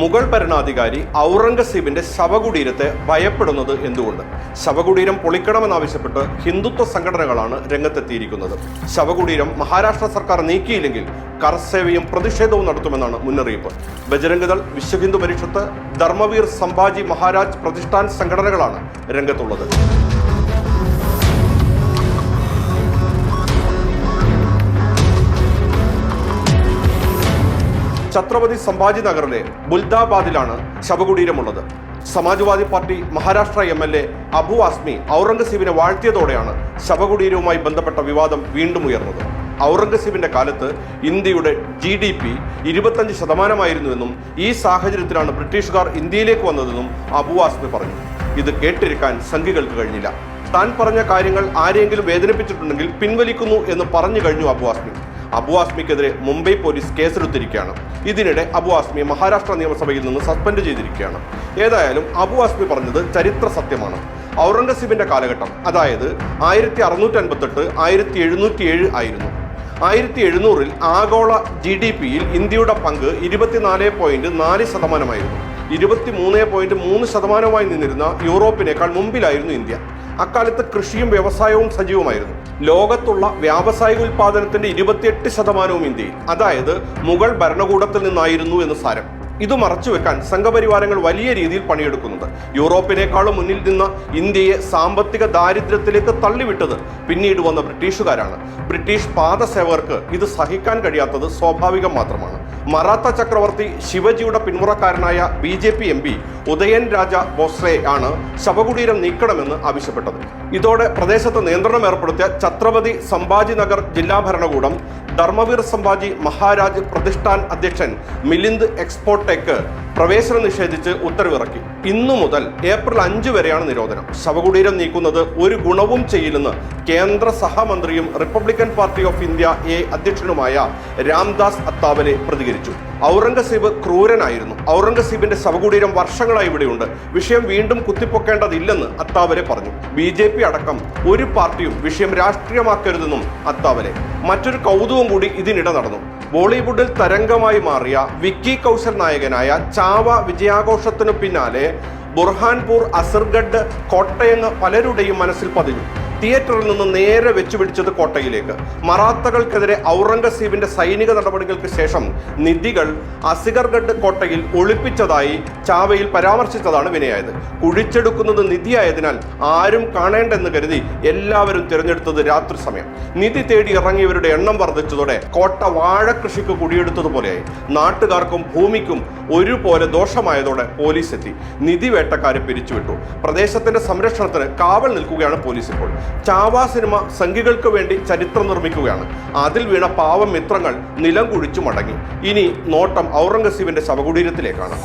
മുഗൾ ഭരണാധികാരി ഔറംഗസീബിന്റെ ശവകുടീരത്തെ ഭയപ്പെടുന്നത് എന്തുകൊണ്ട്? ശവകുടീരം പൊളിക്കണമെന്നാവശ്യപ്പെട്ട് ഹിന്ദുത്വ സംഘടനകളാണ് രംഗത്തെത്തിയിരിക്കുന്നത്. ശവകുടീരം മഹാരാഷ്ട്ര സർക്കാർ നീക്കിയില്ലെങ്കിൽ കർസേവയും പ്രതിഷേധവും നടത്തുമെന്നാണ് മുന്നറിയിപ്പ്. ബജരംഗദൾ വിശ്വ ഹിന്ദു പരിഷത്ത് ധർമ്മവീർ സംഭാജി മഹാരാജ് പ്രതിഷ്ഠാൻ സംഘടനകളാണ് രംഗത്തുള്ളത്. ഛത്രപതി സംഭാജി നഗറിലെ ബുൽദാബാദിലാണ് ശവകുടീരമുള്ളത്. Samajwadi party Maharashtra M L A Abu Azmi ഔറംഗസീബിനെ വാഴ്ത്തിയതോടെയാണ് ശവകുടീരവുമായി ബന്ധപ്പെട്ട വിവാദം വീണ്ടും ഉയർന്നത്. ഔറംഗസീബിന്റെ കാലത്ത് ഇന്ത്യയുടെ ജി ഡി പി ഇരുപത്തഞ്ച് ശതമാനമായിരുന്നുവെന്നും ഈ സാഹചര്യത്തിലാണ് ബ്രിട്ടീഷുകാർ ഇന്ത്യയിലേക്ക് വന്നതെന്നും അബു ആസ്മി പറഞ്ഞു. ഇത് കേട്ടിരിക്കാൻ സംഘികൾക്ക് കഴിഞ്ഞില്ല. താൻ പറഞ്ഞ കാര്യങ്ങൾ ആരെങ്കിലും വേദനിപ്പിച്ചിട്ടുണ്ടെങ്കിൽ പിൻവലിക്കുന്നു എന്ന് പറഞ്ഞു കഴിഞ്ഞു അബു ആസ്മി. അബു ആസ്മിക്കെതിരെ മുംബൈ പോലീസ് കേസെടുത്തിരിക്കുകയാണ്. ഇതിനിടെ അബു ആസ്മിയെ മഹാരാഷ്ട്ര നിയമസഭയിൽ നിന്ന് സസ്പെൻഡ് ചെയ്തിരിക്കുകയാണ്. ഏതായാലും അബു ആസ്മി പറഞ്ഞത് ചരിത്ര സത്യമാണ്. ഔറംഗസീബിന്റെ കാലഘട്ടം അതായത് ആയിരത്തി അറുന്നൂറ്റി അൻപത്തെട്ട് ആയിരത്തി എഴുന്നൂറ്റി ഏഴ് ആയിരുന്നു. ആയിരത്തി എഴുന്നൂറിൽ ആഗോള ജി ഡി പിയിൽ ഇന്ത്യയുടെ പങ്ക് ഇരുപത്തിനാല് പോയിന്റ് നാല് ശതമാനമായിരുന്നു. ഇരുപത്തി മൂന്ന് പോയിന്റ് മൂന്ന് ശതമാനമായി നിന്നിരുന്ന യൂറോപ്പിനേക്കാൾ മുമ്പിലായിരുന്നു ഇന്ത്യ. അക്കാലത്ത് കൃഷിയും വ്യവസായവും സജീവമായിരുന്നു. ലോകത്തുള്ള വ്യാവസായിക ഉൽപാദനത്തിന്റെ ഇരുപത്തിയെട്ട് ശതമാനവും ഇന്ത്യയിൽ. അതായത് മുഗൾ ഭരണകൂടത്തിൽ നിന്നായിരുന്നു എന്ന് സാരം. ഇത് മറച്ചുവെക്കാൻ സംഘപരിവാരങ്ങൾ വലിയ രീതിയിൽ പണിയെടുക്കുന്നത്. യൂറോപ്പിനേക്കാളും മുന്നിൽ നിന്ന ഇന്ത്യയെ സാമ്പത്തിക ദാരിദ്ര്യത്തിലേക്ക് തള്ളിവിട്ടത് പിന്നീട് വന്ന ബ്രിട്ടീഷുകാരാണ്. ബ്രിട്ടീഷ് പാദസേവകർക്ക് ഇത് സഹിക്കാൻ കഴിയാത്തത് സ്വാഭാവികം മാത്രമാണ്. മറാത്ത ചക്രവർത്തി ശിവജിയുടെ പിന്മുറക്കാരനായ B J P M P Udayan Raja Bhosale ആണ് ശവകുടീരം നീക്കണമെന്ന് ആവശ്യപ്പെട്ടത്. ഇതോടെ പ്രദേശത്ത് നിയന്ത്രണം ഏർപ്പെടുത്തിയ ഛത്രപതി സംഭാജി നഗർ ജില്ലാ ഭരണകൂടം ധർമ്മവീർ സംഭാജി മഹാരാജ് പ്രതിഷ്ഠാൻ അധ്യക്ഷൻ മിലിന്ദ് എക്സ്പോർട്ടേക്ക് പ്രവേശനം നിഷേധിച്ച് ഉത്തരവിറക്കി. ഇന്നു മുതൽ ഏപ്രിൽ അഞ്ച് വരെയാണ് നിരോധനം. ശവകുടീരം നീക്കുന്നത് ഒരു ഗുണവും ചെയ്യില്ലെന്ന് കേന്ദ്ര സഹമന്ത്രിയും Republican party of India A അധ്യക്ഷനുമായ രാംദാസ് അത്താവലെ പ്രതികരിച്ചു. ഔറംഗസീബ് ക്രൂരനായിരുന്നു. ഔറംഗസീബിന്റെ ശവകുടീരം വർഷങ്ങളായി ഇവിടെയുണ്ട്. വിഷയം വീണ്ടും കുത്തിപ്പൊക്കേണ്ടതില്ലെന്ന് അത്താവലെ പറഞ്ഞു. ബി ജെ പി അടക്കം ഒരു പാർട്ടിയും വിഷയം രാഷ്ട്രീയമാക്കരുതെന്നും അത്താവലെ. മറ്റൊരു കൗതുകം കൂടി ഇതിനിടെ നടന്നു. ബോളിവുഡിൽ തരംഗമായി മാറിയ വിക്കി കൗശൽ നായകനായ ചാവ വിജയാഘോഷത്തിനു പിന്നാലെ ബുർഹാൻപൂർ അസർഗഡ് കോട്ടയങ്ങ് പലരുടെയും മനസ്സിൽ പതിഞ്ഞു. തിയേറ്ററിൽ നിന്ന് നേരെ വെച്ചുപിടിച്ചത് കോട്ടയിലേക്ക്. മറാത്തകൾക്കെതിരെ ഔറംഗസീബിന്റെ സൈനിക നടപടികൾക്ക് ശേഷം നിധികൾ അസിഗർഗഡ് കോട്ടയിൽ ഒളിപ്പിച്ചതായി ചാവയിൽ പരാമർശിച്ചതാണ് വിനയായത്. കുഴിച്ചെടുക്കുന്നത് നിധിയായതിനാൽ ആരും കാണേണ്ടെന്ന് കരുതി എല്ലാവരും തിരഞ്ഞെടുത്തത് രാത്രി സമയം. നിധി തേടി ഇറങ്ങിയവരുടെ എണ്ണം വർദ്ധിച്ചതോടെ കോട്ട വാഴക്കൃഷിക്ക് കുടിയെടുത്തതുപോലെയായി. നാട്ടുകാർക്കും ഭൂമിക്കും ഒരുപോലെ ദോഷമായതോടെ പോലീസ് എത്തി. നിധി വേട്ടക്കാരെ പിരിച്ചുവിട്ടു. പ്രദേശത്തിന്റെ സംരക്ഷണത്തിന് കാവൽ നിൽക്കുകയാണ് പോലീസ് ഇപ്പോൾ. ചാവ സിനിമ സംഘികൾക്ക് വേണ്ടി ചരിത്രം നിർമ്മിക്കുകയാണ്. അതിൽ വീണ പാവം മിത്രങ്ങൾ നിലം കുഴിച്ചു മടങ്ങി. ഇനി നോട്ടം ഔറംഗസീബിന്റെ ശവകുടീരത്തിലേക്കാണ്.